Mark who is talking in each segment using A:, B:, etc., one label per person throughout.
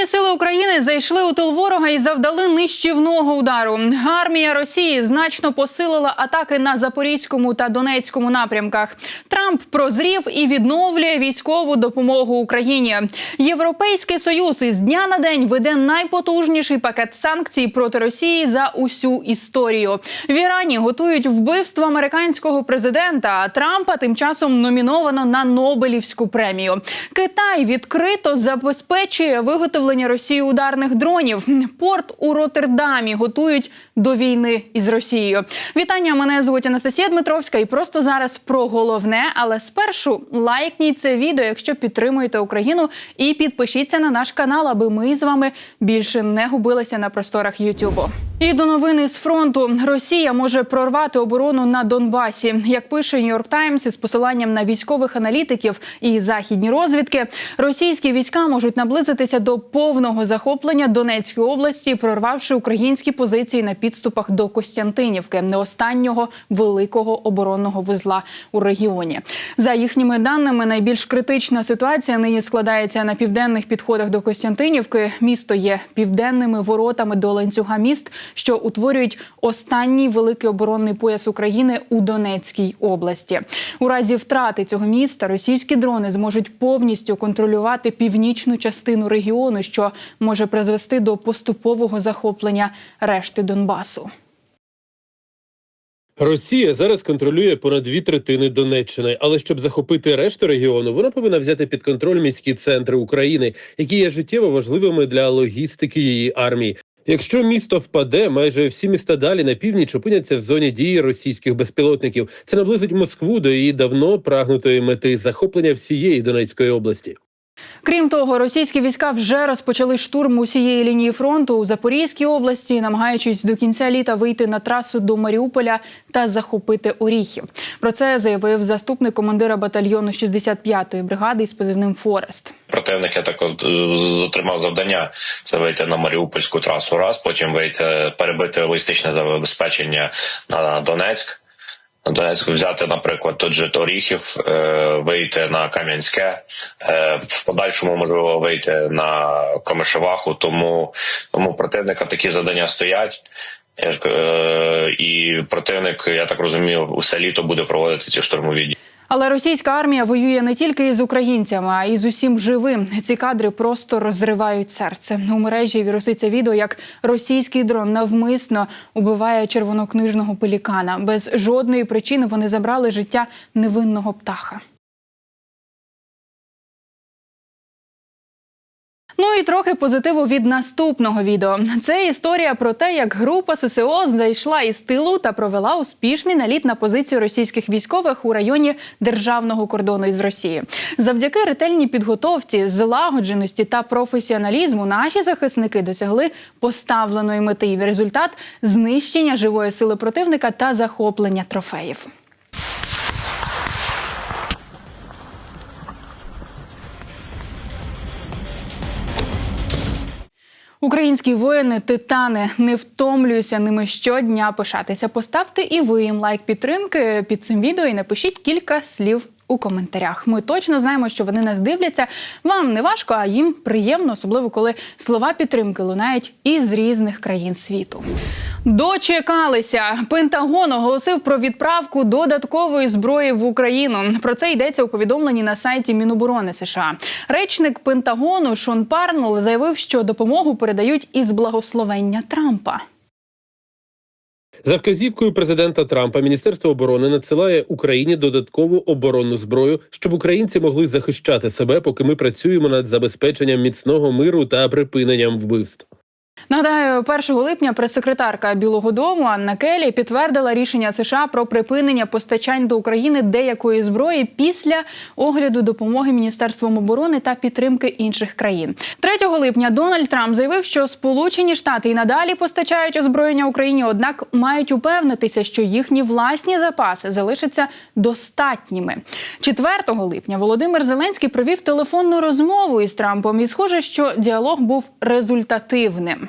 A: Збройні сили України зайшли у тил ворога і завдали нищівного удару. Армія Росії значно посилила атаки на Запорізькому та Донецькому напрямках. Трамп прозрів і відновлює військову допомогу Україні. Європейський союз із дня на день веде найпотужніший пакет санкцій проти Росії за усю історію. В Ірані готують вбивство американського президента. А Трампа тим часом номіновано на Нобелівську премію. Китай відкрито забезпечує виготовлення Росії ударних дронів. Порт у Роттердамі готують до війни із Росією. Вітання, мене звуть Анастасія Дмитровська. І просто зараз про головне. Але спершу лайкніть це відео, якщо підтримуєте Україну, і підпишіться на наш канал, аби ми з вами більше не губилися на просторах Ютубу. І до новини з фронту Росія може прорвати оборону на Донбасі. Як пише Нью-Йорк Таймс із посиланням на військових аналітиків і західні розвідки, російські війська можуть наблизитися до повного захоплення Донецької області, прорвавши українські позиції на підступах до Костянтинівки, не останнього великого оборонного вузла у регіоні. За їхніми даними, найбільш критична ситуація нині складається на південних підходах до Костянтинівки. Місто є південними воротами до ланцюга міст, що утворюють останній великий оборонний пояс України у Донецькій області. У разі втрати цього міста російські дрони зможуть повністю контролювати північну частину регіону, що може призвести до поступового захоплення решти Донбасу.
B: Росія зараз контролює понад дві третини Донеччини, але щоб захопити решту регіону, вона повинна взяти під контроль міські центри України, які є життєво важливими для логістики її армії. Якщо місто впаде, майже всі міста далі на північ опиняться в зоні дії російських безпілотників. Це наблизить Москву до її давно прагнутої мети захоплення всієї Донецької області.
A: Крім того, російські війська вже розпочали штурм усієї лінії фронту у Запорізькій області, намагаючись до кінця літа вийти на трасу до Маріуполя та захопити Оріхів. Про це заявив заступник командира батальйону 65-ї бригади із позивним Форест.
C: Противник я також отримав завдання це вийти на Маріупольську трасу. Раз потім вийти перебити логістичне забезпечення на Донецьк. Донецьк взяти, наприклад, тут же Торіхів, е, вийти на Кам'янське, е, в подальшому можливо вийти на Камишеваху. Тому тому в противника такі завдання стоять. Я ж, е, і противник, я так розумію, усе літо буде проводити ці штурмові дії.
A: Але російська армія воює не тільки із українцями, а й з усім живим. Ці кадри просто розривають серце. У мережі віруситься відео, як російський дрон навмисно убиває червонокнижного пелікана. Без жодної причини вони забрали життя невинного птаха. Ну і трохи позитиву від наступного відео. Це історія про те, як група ССО зайшла із тилу та провела успішний наліт на позицію російських військових у районі державного кордону із Росії. Завдяки ретельній підготовці, злагодженості та професіоналізму наші захисники досягли поставленої мети. І результат знищення живої сили противника та захоплення трофеїв. Українські воїни, титани, не втомлююся ними щодня пишатися. Поставте і ви їм лайк підтримки під цим відео і напишіть кілька слів. У коментарях ми точно знаємо, що вони нас дивляться. Вам не важко, а їм приємно, особливо коли слова підтримки лунають із різних країн світу. Дочекалися. Пентагон оголосив про відправку додаткової зброї в Україну. Про це йдеться у повідомленні на сайті Міноборони США. Речник Пентагону Шон Парнел заявив, що допомогу передають із благословення Трампа.
B: За вказівкою президента Трампа Міністерство оборони надсилає Україні додаткову оборонну зброю, щоб українці могли захищати себе, поки ми працюємо над забезпеченням міцного миру та припиненням вбивств.
A: Нагадаю, 1 липня прес-секретарка Білого Дому Анна Келі підтвердила рішення США про припинення постачань до України деякої зброї після огляду допомоги Міністерством оборони та підтримки інших країн. 3 липня Дональд Трамп заявив, що Сполучені Штати і надалі постачають озброєння Україні, однак мають упевнитися, що їхні власні запаси залишаться достатніми. 4 липня Володимир Зеленський провів телефонну розмову із Трампом, і схоже, що діалог був результативним.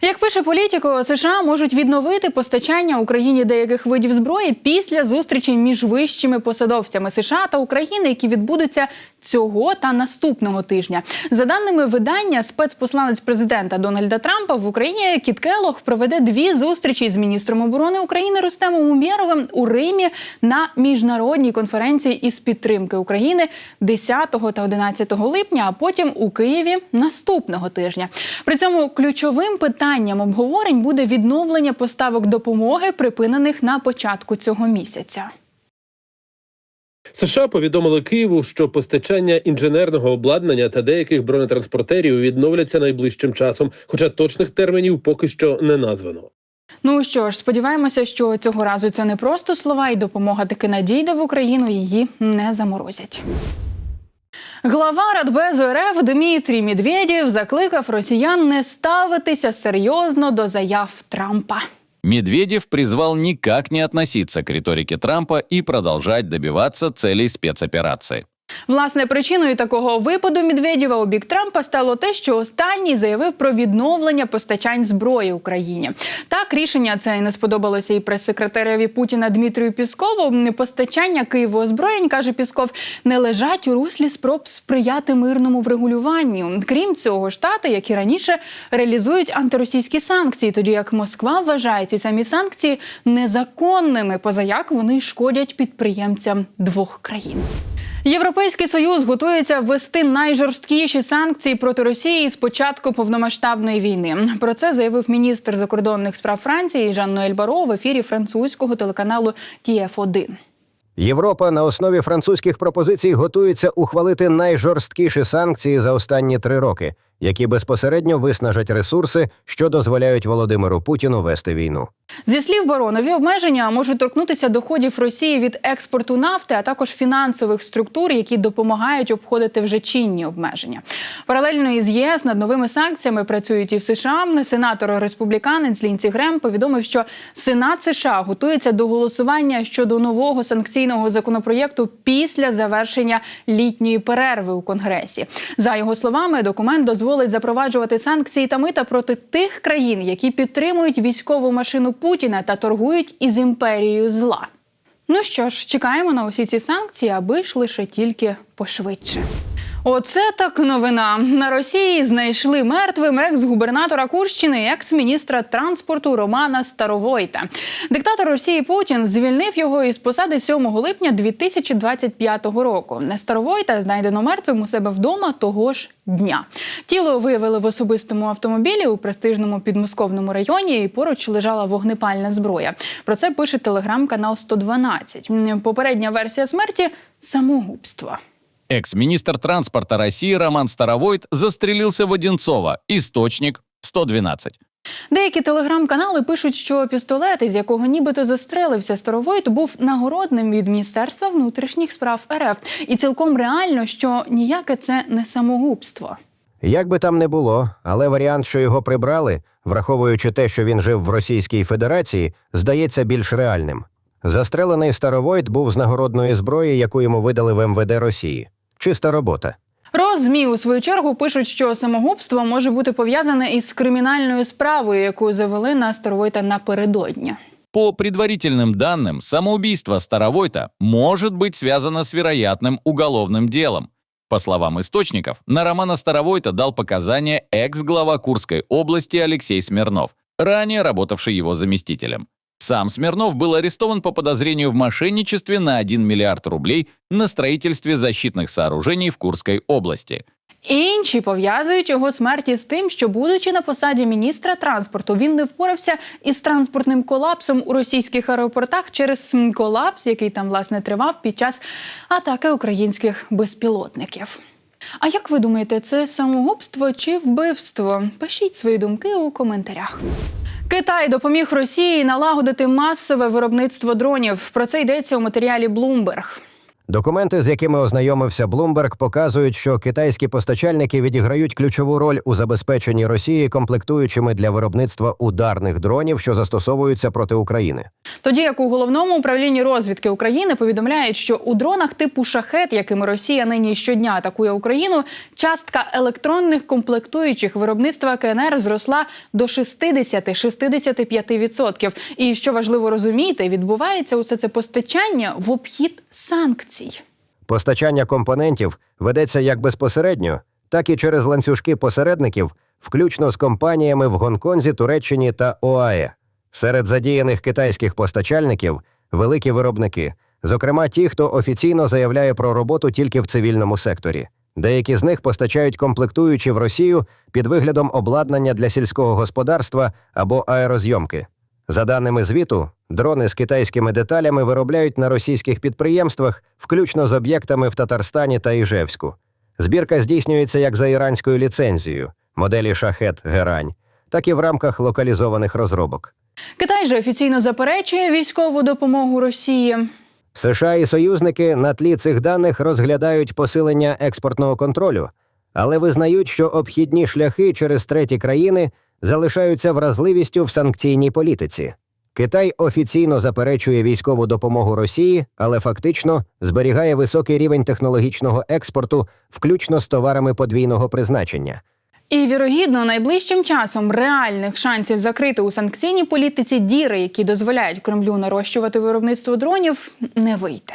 A: Як пише політико, США можуть відновити постачання Україні деяких видів зброї після зустрічей між вищими посадовцями США та України, які відбудуться цього та наступного тижня. За даними видання, спецпосланець президента Дональда Трампа в Україні Кіт Келлог проведе дві зустрічі з міністром оборони України Рустемом Умєровим у Римі на міжнародній конференції із підтримки України 10 та 11 липня, а потім у Києві наступного тижня. При цьому ключовим питанням обговорень буде відновлення поставок допомоги, припинених на початку цього місяця.
B: США повідомили Києву, що постачання інженерного обладнання та деяких бронетранспортерів відновляться найближчим часом, хоча точних термінів поки що не названо.
A: Ну що ж, сподіваємося, що цього разу це не просто слова, і допомога таки надійде в Україну. Її не заморозять. Глава Радбезу РФ Дмитрій Медведєв закликав росіян не ставитися серйозно до заяв Трампа.
D: Медведев призвал никак не относиться к риторике Трампа и продолжать добиваться целей спецоперации.
A: Власне, причиною такого випаду Медведєва у бік Трампа стало те, що останній заявив про відновлення постачань зброї Україні. Так, рішення це не сподобалося і прес-секретареві Путіна Дмитрію Піскову. Постачання Києву озброєнь каже Пісков, не лежать у руслі спроб сприяти мирному врегулюванню. Крім цього, штати, як і раніше, реалізують антиросійські санкції, тоді як Москва вважає ці самі санкції незаконними, позаяк вони шкодять підприємцям двох країн. Європейський союз готується ввести найжорсткіші санкції проти Росії з початку повномасштабної війни. Про це заявив міністр закордонних справ Франції Жан Ноель Баро в ефірі французького телеканалу тіф 1
E: Європа на основі французьких пропозицій готується ухвалити найжорсткіші санкції за останні три роки, які безпосередньо виснажать ресурси, що дозволяють Володимиру Путіну вести війну.
A: Зі слів Баро, нові обмеження можуть торкнутися доходів Росії від експорту нафти, а також фінансових структур, які допомагають обходити вже чинні обмеження. Паралельно із ЄС над новими санкціями працюють і в США. Сенатор республіканець Лінці Грем повідомив, що Сенат США готується до голосування щодо нового санкційного законопроєкту після завершення літньої перерви у Конгресі. За його словами, документ дозволить запроваджувати санкції та мита проти тих країн, які підтримують військову машину Путіна та торгують із імперією зла. Ну що ж, чекаємо на усі ці санкції, аби ж лише тільки пошвидше. Оце так новина. На Росії знайшли мертвим екс-губернатора Курщини, екс-міністра транспорту Романа Старовойта. Диктатор Росії Путін звільнив його із посади 7 липня 2025 року. Старовойта знайдено мертвим у себе вдома того ж дня. Тіло виявили в особистому автомобілі у престижному підмосковному районі, і поруч лежала вогнепальна зброя. Про це пише телеграм-канал 112. Попередня версія смерті самогубство.
D: Экс-министр транспорта России Роман Старовойт застрелился в Одинцово. Источник 112.
A: Деякі телеграм-канали пишуть, що пістолет, із якого нібито застрелився Старовойт, був нагородним від Міністерства внутрішніх справ РФ. І цілком реально, що ніяке це не самогубство.
E: Як би там не було, але варіант, що його прибрали, враховуючи те, що він жив в Російській Федерації, здається більш реальним. Застрелений Старовойт був з нагородної зброї, яку йому видали в МВД Росії. Чиста робота.
A: РосЗМІ у свою чергу пишуть, що самогубство може бути пов'язане із кримінальною справою, яку завели на Старовойта напередодні.
D: По предварительным данным, самоубийство Старовойта может быть связано с вероятным уголовным делом. По словам источников, на Романа Старовойта дал показания экс-глава Курской области Алексей Смирнов, ранее работавший его заместителем. Сам Смирнов был арестован по подозрению в мошенничестве на 1 миллиард рублей на строительстве защитных сооружений в Курской области.
A: Інші пов'язують його смерті з тим, що, будучи на посаді міністра транспорту, він не впорався із транспортним колапсом у російських аеропортах через колапс, який там власне тривав під час атаки українських безпілотників. А як ви думаєте, це самогубство чи вбивство? Пишіть свої думки у коментарях. Китай допоміг Росії налагодити масове виробництво дронів. Про це йдеться у матеріалі Bloomberg.
E: Документи, з якими ознайомився Блумберг, показують, що китайські постачальники відіграють ключову роль у забезпеченні Росії комплектуючими для виробництва ударних дронів, що застосовуються проти України.
A: Тоді як у головному управлінні розвідки України повідомляють, що у дронах типу шахет, якими Росія нині щодня атакує Україну, частка електронних комплектуючих виробництва КНР зросла до 60-65%. І що важливо розуміти, відбувається усе це постачання в обхід санкцій.
E: Постачання компонентів ведеться як безпосередньо, так і через ланцюжки посередників, включно з компаніями в Гонконзі, Туреччині та ОАЕ. Серед задіяних китайських постачальників великі виробники, зокрема ті, хто офіційно заявляє про роботу тільки в цивільному секторі. Деякі з них постачають комплектуючі в Росію під виглядом обладнання для сільського господарства або аерозйомки. За даними звіту, дрони з китайськими деталями виробляють на російських підприємствах, включно з об'єктами в Татарстані та Іжевську. Збірка здійснюється як за іранською ліцензією моделі шахет Герань, так і в рамках локалізованих розробок.
A: Китай же офіційно заперечує військову допомогу Росії.
E: США і союзники на тлі цих даних розглядають посилення експортного контролю, але визнають, що обхідні шляхи через треті країни залишаються вразливістю в санкційній політиці. Китай офіційно заперечує військову допомогу Росії, але фактично зберігає високий рівень технологічного експорту, включно з товарами подвійного призначення.
A: І вірогідно, найближчим часом реальних шансів закрити у санкційній політиці діри, які дозволяють Кремлю нарощувати виробництво дронів, не вийде.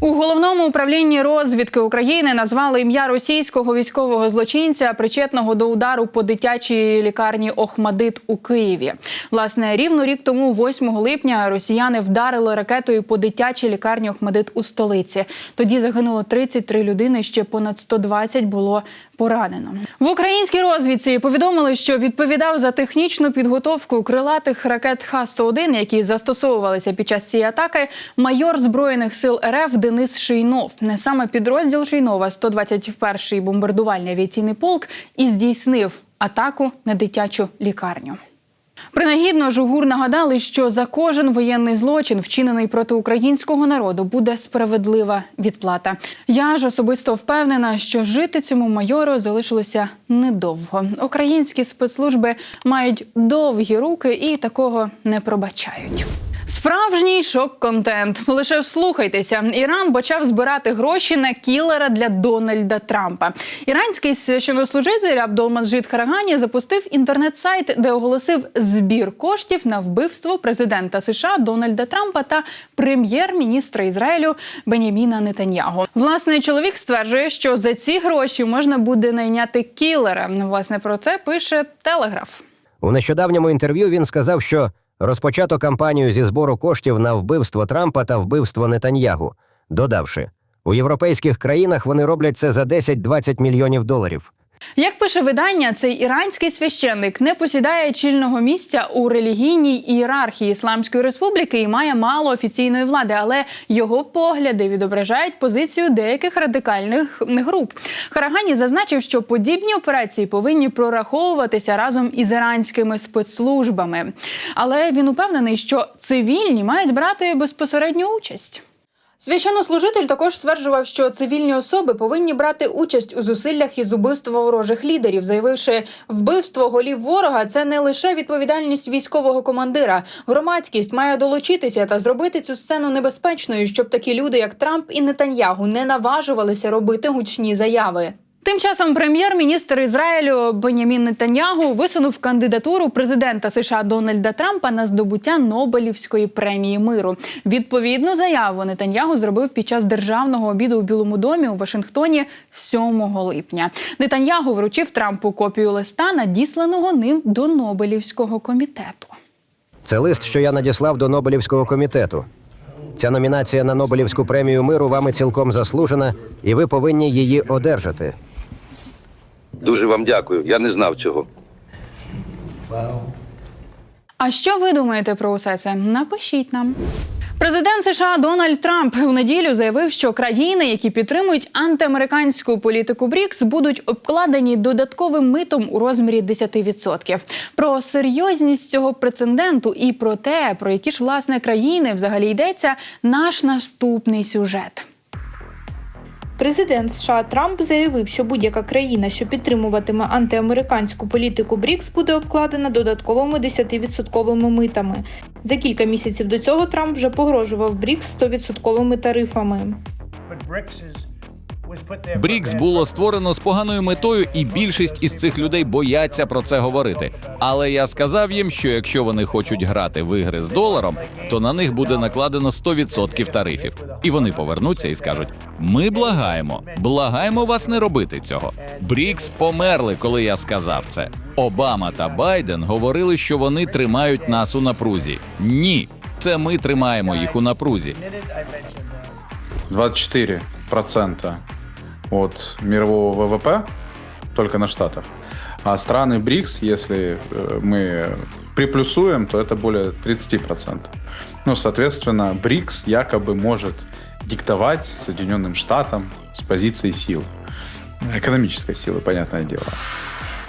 A: У головному управлінні розвідки України назвали ім'я російського військового злочинця, причетного до удару по дитячій лікарні Охмадит у Києві. Власне, рівно рік тому, 8 липня, росіяни вдарили ракетою по дитячій лікарні Охмадит у столиці. Тоді загинуло 33 людини, ще понад 120 було поранено. В українській розвідці повідомили, що відповідав за технічну підготовку крилатих ракет Х-101, які застосовувалися під час цієї атаки, майор збройних сил РФ Денис Шейнов. Не саме підрозділ Шейнова, 121-й бомбардувальний авіаційний полк, і здійснив атаку на дитячу лікарню. Принагідно Жугур нагадали, що за кожен воєнний злочин, вчинений проти українського народу, буде справедлива відплата. Я ж особисто впевнена, що жити цьому майору залишилося недовго. Українські спецслужби мають довгі руки і такого не пробачають. Справжній шок-контент. Лише вслухайтеся. Іран почав збирати гроші на кілера для Дональда Трампа. Іранський священнослужитель Абдолмаджид Харагані запустив інтернет-сайт, де оголосив збір коштів на вбивство президента США Дональда Трампа та прем'єр-міністра Ізраїлю Беняміна Нетаньягу. Власне, чоловік стверджує, що за ці гроші можна буде найняти кілера. Власне, про це пише Телеграф.
E: У нещодавньому інтерв'ю він сказав, що розпочато кампанію зі збору коштів на вбивство Трампа та вбивство Нетаньягу, додавши, у європейських країнах вони роблять це за 10-20 мільйонів доларів.
A: Як пише видання, цей іранський священник не посідає чільного місця у релігійній ієрархії Ісламської республіки і має мало офіційної влади, але його погляди відображають позицію деяких радикальних груп. Харагані зазначив, що подібні операції повинні прораховуватися разом із іранськими спецслужбами. Але він упевнений, що цивільні мають брати безпосередню участь. Священнослужитель також стверджував, що цивільні особи повинні брати участь у зусиллях із убивства ворожих лідерів, заявивши, вбивство голів ворога це не лише відповідальність військового командира. Громадськість має долучитися та зробити цю сцену небезпечною, щоб такі люди, як Трамп і Нетаньягу, не наважувалися робити гучні заяви. Тим часом прем'єр-міністр Ізраїлю Бенямін Нетаньягу висунув кандидатуру президента США Дональда Трампа на здобуття Нобелівської премії миру. Відповідну заяву Нетаньягу зробив під час державного обіду у Білому домі у Вашингтоні 7 липня. Нетаньягу вручив Трампу копію листа, надісланого ним до Нобелівського комітету.
E: Це лист, що я надіслав до Нобелівського комітету. Ця номінація на Нобелівську премію миру вами цілком заслужена, і ви повинні її одержати.
F: Дуже вам дякую. Я не знав цього.
A: А що ви думаєте про усе це? Напишіть нам. Президент США Дональд Трамп у неділю заявив, що країни, які підтримують антиамериканську політику БРІКС, будуть обкладені додатковим митом у розмірі 10%. Про серйозність цього прецеденту і про те, про які ж власне країни взагалі йдеться, наш наступний сюжет.
G: Президент США Трамп заявив, що будь-яка країна, що підтримуватиме антиамериканську політику БРІКС, буде обкладена додатковими 10% митами. За кілька місяців до цього Трамп вже погрожував БРІКС 100% тарифами.
D: БРІКС було створено з поганою метою, і більшість із цих людей бояться про це говорити. Але я сказав їм, що якщо вони хочуть грати в ігри з доларом, то на них буде накладено 100% тарифів. І вони повернуться і скажуть: ми благаємо, благаємо вас не робити цього. БРІКС померли, коли я сказав це. Обама та Байден говорили, що вони тримають нас у напрузі. Ні, це ми тримаємо їх у напрузі.
H: 24% от мирового ВВП только на Штатах. А страны БРИКС, если э, мы приплюсуем, то это более 30%. Ну, соответственно, БРИКС якобы может диктовать Соединенным Штатам с позиции сил. Экономической силы, понятное дело.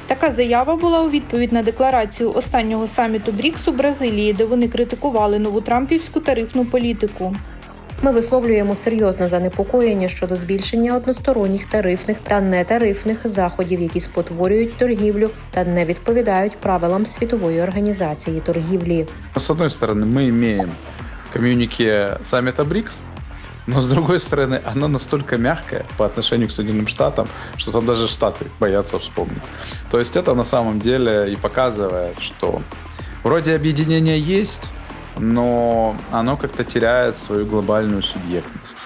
G: Така заява була у відповідь на декларацію останнього саміту БРІКС у Бразилії, де вони критикували нову трампівську тарифну політику.
I: Ми висловлюємо серйозне занепокоєння щодо збільшення односторонніх тарифних та нетарифних заходів, які спотворюють торгівлю та не відповідають правилам світової організації торгівлі.
H: С одной стороны, мы имеем коммюнике саммита БРИКС, но с другой стороны, оно настолько мягкое по отношению к Соединенным Штатам, что там даже Штаты боятся вспомнить. То есть это на самом деле и показывает, что вроде объединение есть, но оно как-то теряет свою глобальную субъектность.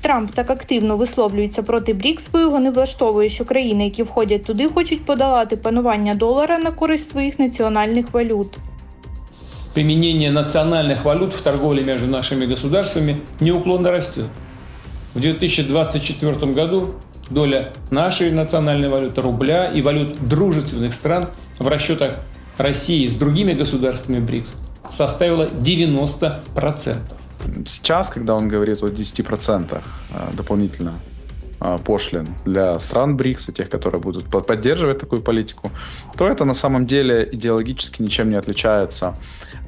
G: Трамп так активно висловлюється проти БРІКС, бо його не влаштовує, що країни, які входять туди, хочуть подолати панування долара на користь своїх національних валют.
J: применение национальных валют в торговле между нашими государствами неуклонно растет. В 2024 году доля нашей национальной валюты, рубля и валют дружественных стран в расчетах России с другими государствами БРИКС составила 90%.
H: Сейчас, когда он говорит о 10% э, дополнительно э, пошлин для стран БРИКС, и тех, которые будут по- поддерживать такую политику, то это на самом деле идеологически ничем не отличается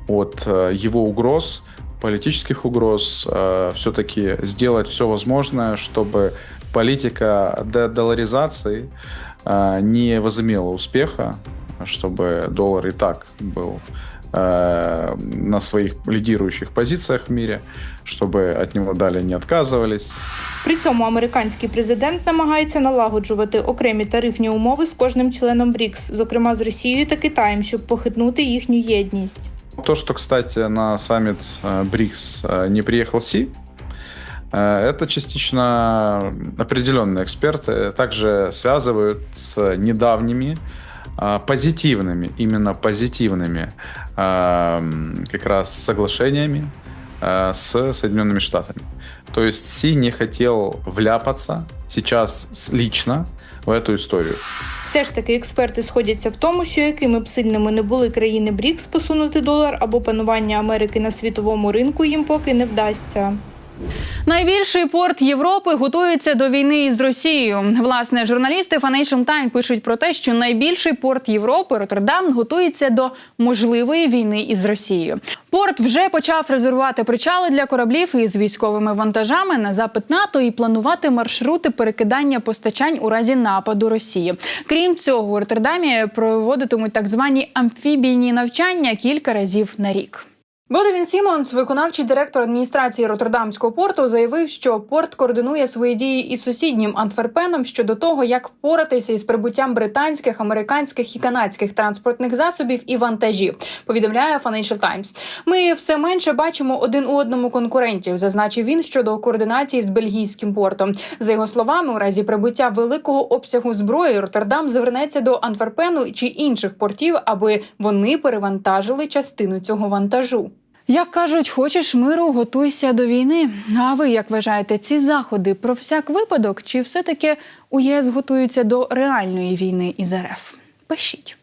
H: от э, его угроз, политических угроз, все-таки сделать все возможное, чтобы политика дедоларизации э, не возымела успеха, чтобы доллар и так был э, на своих лидирующих позициях в мире, чтобы от него далее не отказывались.
G: При цьому американський президент намагається налагоджувати окремі тарифні умови з кожним членом БРІКС, зокрема з Росією та Китаєм, щоб похитнути їхню єдність.
H: То, что, кстати, на саммит э, БРИКС э, не приехал Си, э, это частично определенные эксперты также связывают с недавними э, позитивными, именно позитивными э, м, как раз соглашениями э, с Соединенными Штатами. То есть Си не хотел вляпаться сейчас с- лично в эту историю.
G: Все ж таки, експерти сходяться в тому, що якими б сильними не були країни БРІКС посунути долар або панування Америки на світовому ринку їм поки не вдасться.
A: Найбільший порт Європи готується до війни із Росією. Власне, журналісти Financial Times пишуть про те, що найбільший порт Європи Роттердам готується до можливої війни із Росією. Порт вже почав резервувати причали для кораблів із військовими вантажами на запит НАТО і планувати маршрути перекидання постачань у разі нападу Росії. Крім цього, у Роттердамі проводитимуть так звані амфібійні навчання кілька разів на рік. Бодевін Сімонс, виконавчий директор адміністрації Роттердамського порту, заявив, що порт координує свої дії із сусіднім Антверпеном щодо того, як впоратися із прибуттям британських, американських і канадських транспортних засобів і вантажів. Повідомляє Financial Times. Ми все менше бачимо один у одному конкурентів, зазначив він щодо координації з бельгійським портом. За його словами, у разі прибуття великого обсягу зброї Роттердам звернеться до Антверпену чи інших портів, аби вони перевантажили частину цього вантажу. Як кажуть, хочеш миру, готуйся до війни. А ви як вважаєте, ці заходи про всяк випадок, чи все-таки у ЄС готуються до реальної війни із РФ? Пишіть.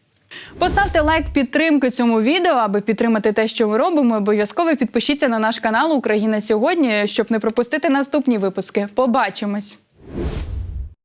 A: Поставте лайк підтримки цьому відео, аби підтримати те, що ми робимо. Обов'язково підпишіться на наш канал Україна сьогодні, щоб не пропустити наступні випуски. Побачимось!